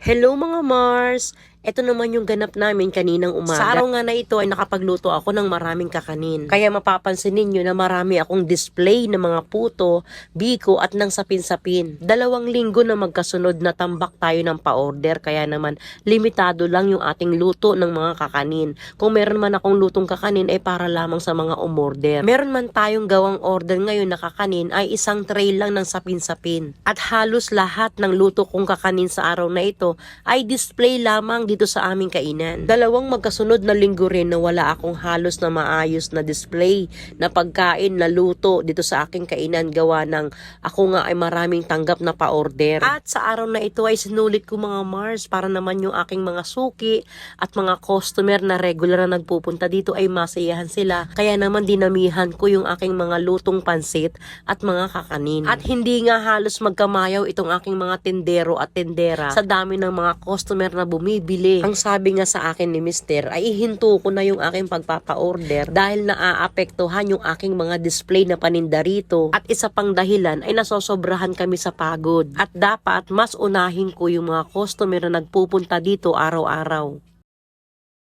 Hello mga Mars! Ito naman yung ganap namin kaninang umaga. Sa araw nga na ito ay nakapagluto ako ng maraming kakanin. Kaya mapapansin ninyo na marami akong display ng mga puto, biko at ng sapin-sapin. Dalawang linggo na magkasunod na tambak tayo ng pa-order kaya naman limitado lang yung ating luto ng mga kakanin. Kung meron man akong lutong kakanin ay para lamang sa mga umorder. Meron man tayong gawang order ngayon na kakanin ay isang tray lang ng sapin-sapin. At halos lahat ng luto kong kakanin sa araw na ito ay display lamang dito sa aming kainan. Dalawang magkasunod na linggo rin na wala akong halos na maayos na display na pagkain na luto dito sa aking kainan gawa ng ako nga ay maraming tanggap na pa-order. At sa araw na ito ay sinulit ko mga Mars para naman yung aking mga suki at mga customer na regular na nagpupunta dito ay masayahan sila. Kaya naman dinamihan ko yung aking mga lutong pansit at mga kakanin. At hindi nga halos magkamayaw itong aking mga tendero at tendera sa dami ng mga customer na bumibili. Ang sabi nga sa akin ni Mister ay ihinto ko na yung aking pagpapa-order dahil naaapektuhan yung aking mga display na paninda rito. At isa pang dahilan ay nasosobrahan kami sa pagod. At dapat mas unahin ko yung mga customer na nagpupunta dito araw-araw.